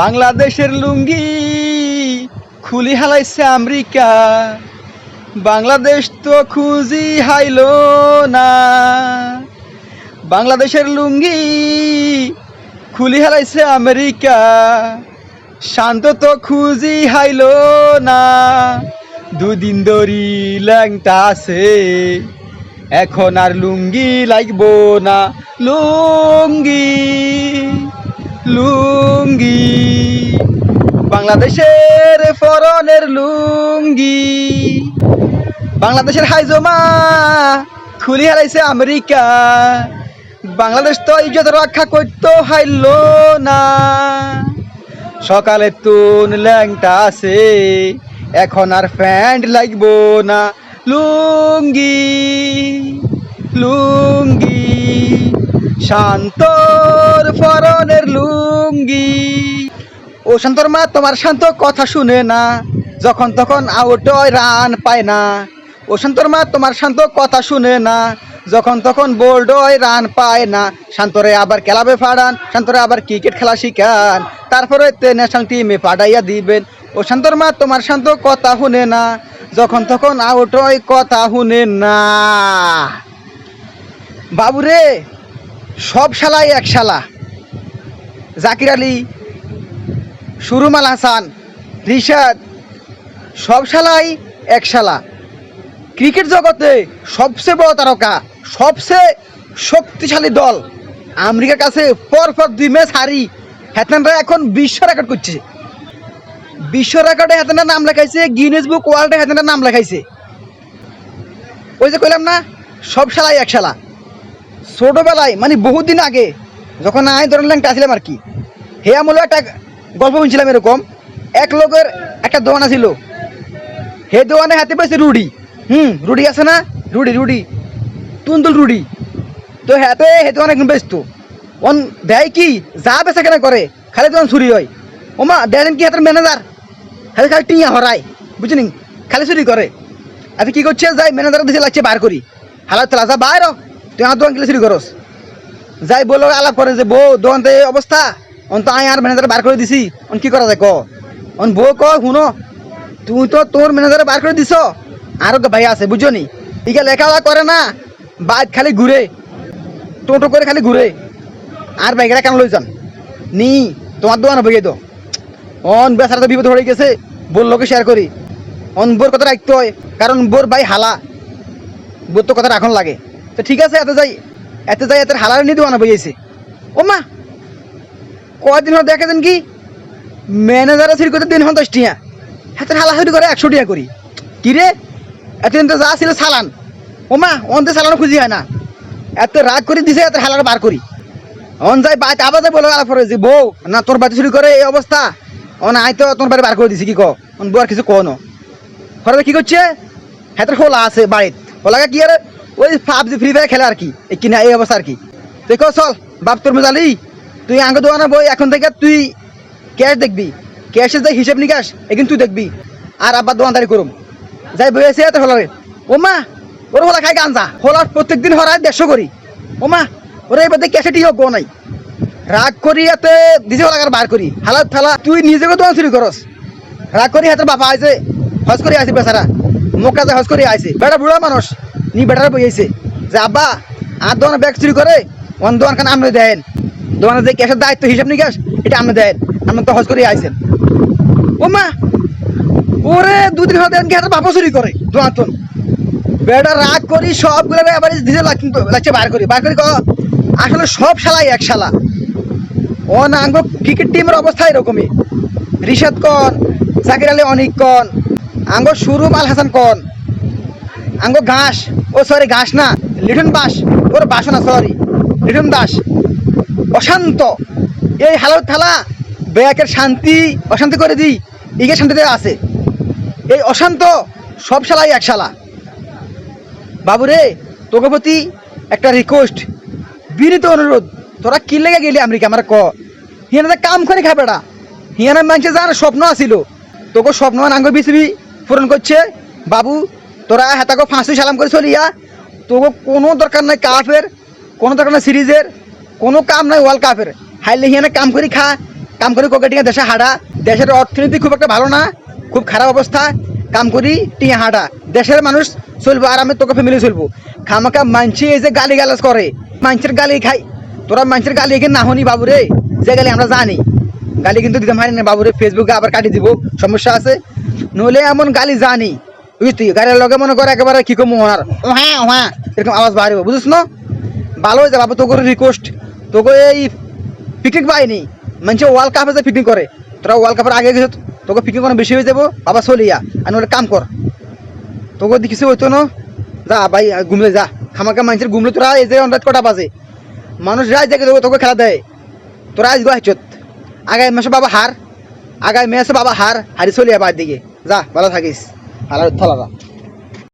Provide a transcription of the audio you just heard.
বাংলাদেশের লুঙ্গি খুলি হালাইছে আমেরিকা। বাংলাদেশ তো খুঁজি হাইল না। বাংলাদেশের লুঙ্গি খুলি হালাইছে আমেরিকা। শান্ত তো খুঁজি হাইল না। দুদিন ধরি ল্যাংটা আছে, এখন আর লুঙ্গি লাগবো না। লুঙ্গি লুঙ্গি, বাংলাদেশের ফরনের লুঙ্গি। বাংলাদেশের হাইজমা খুলি হারাইছে আমেরিকা। বাংলাদেশ তো ইজ্জত রক্ষা করতো হাইল না। সকালে তুন ল্যাংটা আছে, এখন আর প্যান্ট লাগবো না। লুঙ্গি লুঙ্গি। শান্তর ফরনের লুঙ্গি। ও শান্তর মা, তোমার শান্ত কথা শুনে না। যখন তখন আউট রান পায় না। ও শান্তর মা, তোমার শান্ত কথা শুনে না। যখন তখন বোল্ড রান পায় না। শান্তরে আবার খেলাবে ফাড়ান, শান্তরে আবার ক্রিকেট খেলা শিখান। তারপরে তে ন্যাশনাল টিমে পাঠাইয়া দিবেন। ও শান্তর মা, তোমার শান্ত কথা শুনে না। যখন তখন আউট কথা শুনে না। বাবুরে সব শালাই এক শালা। জাকির আলী, সুরুমাল হাসান, রিশাদ, সব শালাই এক শালা। ক্রিকেট জগতে সবচেয়ে বড় তারকা, সবচেয়ে শক্তিশালী দল। আমেরিকার কাছে পর পর দুই ম্যাচ হারি হেতানরা এখন বিশ্ব রেকর্ড করছে। বিশ্ব রেকর্ডে হেতানের নাম লেখাইছে, গিনেস বুক ওয়ার্ল্ডে হেতানের নাম লেখাইছে। ওই যে কইলাম না, সব শালাই এক শালা। ছোটবেলায় মানে বহুত দিন আগে, যখন আই ধরেন ল্যাংটা ছিলাম আর কি হে আমলে একটা গল্প শুনছিলাম এরকম। এক লোকের একটা দোকান ছিল হে দোকানে হাতে পেয়েছে রুডি হুম রুডি আছে না? রুডি রুডি তুন্দুল রুডি তো হাতে হে দোকানে একদম ব্যস্ত অন দেয় কি, যা বেচা কেনা করে, খালি দোকান চুরি হয়। ওমা দেন কি হাতের ম্যানেজার খালি খালি টিয়া হরায় বুঝলি খালি চুরি করে। আচ্ছা কি করছে? যাই ম্যানেজার দিছে, লাগছে বার করি। হালাত তালা যা বাইর। তুই দোকান কিলে চুরি যাই বলো, আলাপ করে যে বউ, দোকান এই অবস্থা। অন তো আয় আর ম্যানেজার বার করে দিছি। অন কি করা যায় ক? অন বউ ক, শুনো। তুই তো তোর ম্যানেজারে বার করে দিছ। আরও ভাই আছে, বুঝছ নি? ইকা লেখাপড়া করে না বাইক খালি ঘুরে। টোটো করে খালি ঘুরে। আর বাইকটা কেন লই যান নি, তোমার দোকানে বইয়ে তো অন বেচারা তো বিপদ হয়ে গেছে বোর লোকে শেয়ার করি। অন বোর কথা রাখতে হয়, কারণ বোর ভাই হালা। বোর তো কথা রাখন লাগে। তো ঠিক আছে, এত যাই এত যাই এত হালার নিয়ে দোকানে বইয়েছে ও মা কয়দিন হল দেখে দেন কি? ম্যানেজারে চুরি করতে দিন হন দশ টিয়া হালা চুরি করে একশো টিয়া করি। কি রে? এতদিন তো যা ছিল সালান ও মা অন্তে সালানো খুঁজি হয় না। এত রাগ করে দিছে এত হালার বার করি। অন যাই বাইতে আবার যাই বলো, আলাপ যে বউ, না তোর বাড়ি চুরি করে এই অবস্থা? অন আই তো তোর বাড়ি বার করে দিছি, কি ক? বউ আর কিছু কো না? কি করছে? হাতের খোলা আছে বাড়িত। খোলাকে কি আর ওই পাবজি, ফ্রি ফায়ার খেলে আর কি। কিনা এই অবস্থা আর কি। কো চল, বাপ তোর মজালি তুই আগে দোকানে বই, এখন থেকে তুই ক্যাশ দেখবি। ক্যাশের যে হিসেব নিকাশ এখানে তুই দেখবি। আর আব্বার দোকানদারি করুম। যাই বই আছে, এত হলারে ও মা, ওর হলা খাই গাঞ্জা। হলার প্রত্যেক দিন হরায় দেড়শো করি। ও মা, ওরা এবার ক্যাশে টিও গো নাই। রাগ করি এতে দিছে হলাকার বার করি। হালাত থালা, তুই নিজেকে দোকান চুরি করস। রাগ করি হাতের বাবা আইছে হজ করে আইছে বেচারা। মোক কাজে হজ করে আইছে। বেটা বুড়া মানুষ। নি বেটারে বই যে আব্বা, আর দোকানে ব্যাগ চুরি করে, অন দোকান খান আপনি দেন। দোকানে যে ক্যাশের দায়িত্ব, হিসাব নিকাশ, এটা আপনি দেন। আপনি তো হজ করে আইছেন। ও মা, ওরে, দুদিন কি হাতের বাবা চুরি করে, দোকান বেটা রাগ করি, সবগুলো এবার দিতে লাগছে বার করি। বার করি আসলে সব শালাই এক শালা। ও না ক্রিকেট টিমের অবস্থা এরকমই। রিশাদ কন, জাকির আলী অনিক কন, আঙ্গ সুরুম আল হাসান কন, আঙ্গ ঘাস। ও সরি ঘাস না। লিটন বাস, ওর বাস না সরি লিটন দাস, অশান্ত। এই হালার থালা, ব্যাকের শান্তি, অশান্তি করে দিই। ইগে শান্তিতে আছে। এই অশান্ত, সব শালাই এক শালা। বাবুরে, তোকে প্রতি একটা রিকোয়েস্ট বিনীত অনুরোধ। তোরা কি লেগে গেলি আমেরিকা? আমার ক। হিয়ানা কাম করে খাবে বেড়া হিয়ানা মানুষের যার স্বপ্ন আছিল। তোকে স্বপ্ন নাঙ্গ বিসিবি পূরণ করছে। বাবু তোরা হেতাকে ফাঁসি সালাম করে চলিয়া তোকে কোনো দরকার নাই কাপের কোনো দরকার নাই সিরিজের, কোনো কাম নাই ওয়ার্ল্ড কাপের হাইলে হিয়ানে কাম করে খা, কাম করি কোকে টিয়া দেশে হাঁটা। দেশের অর্থনীতি খুব একটা ভালো না, খুব খারাপ অবস্থা। কাম করি টিয়া হাঁটা। দেশের মানুষ চলবো, আর আমি তোকে ফ্যামিলি চলবো। খামাকা মানছি এই যে গালি গালাজ করে। মানুষের গালি খাই। তোরা মানুষের গালি এখানে না হনি বাবু রে যে গালি আমরা জানি। গালি কিন্তু দিতে পারি না বাবু রে ফেসবুকে আবার কাটি দিব, সমস্যা আছে। নইলে এমন গালি জানি। বুঝতি গাড়ির লগে মনে করে একেবারে কি কম ওনার হ্যাঁ হ্যাঁ এরকম আওয়াজ বাড়িব, বুঝিস না? ভালো হয়ে যাবে তোকে রিকোয়েস্ট তোকে এই পিকনিক পাইনি মানুষে ওয়ার্ল্ড কাপে যে পিকনিক করে, তোরা ওয়ার্ল্ড কাপের আগে গেছে তোকে পিকনিক কোনো বেশি হয়ে যাব? বাবা চলিয়া আর নইলে কাম কর। তোকে দেখিস হইতো না? যা, ভাই ঘুমলে যা। খামাকা মানুষের ঘুমলে তোরা এই যে অন্দাজ কটা বাজে। মানুষ রাত দেখে তোকে তোকে খেলা দেয়। তোরা আজ হাইচত আগামী মাসে বাবা হার। আগামী মেসে বাবা হার। হারি চলিয়া বাদ দিকে। যা, ভালো থাকিস। ভালো থালা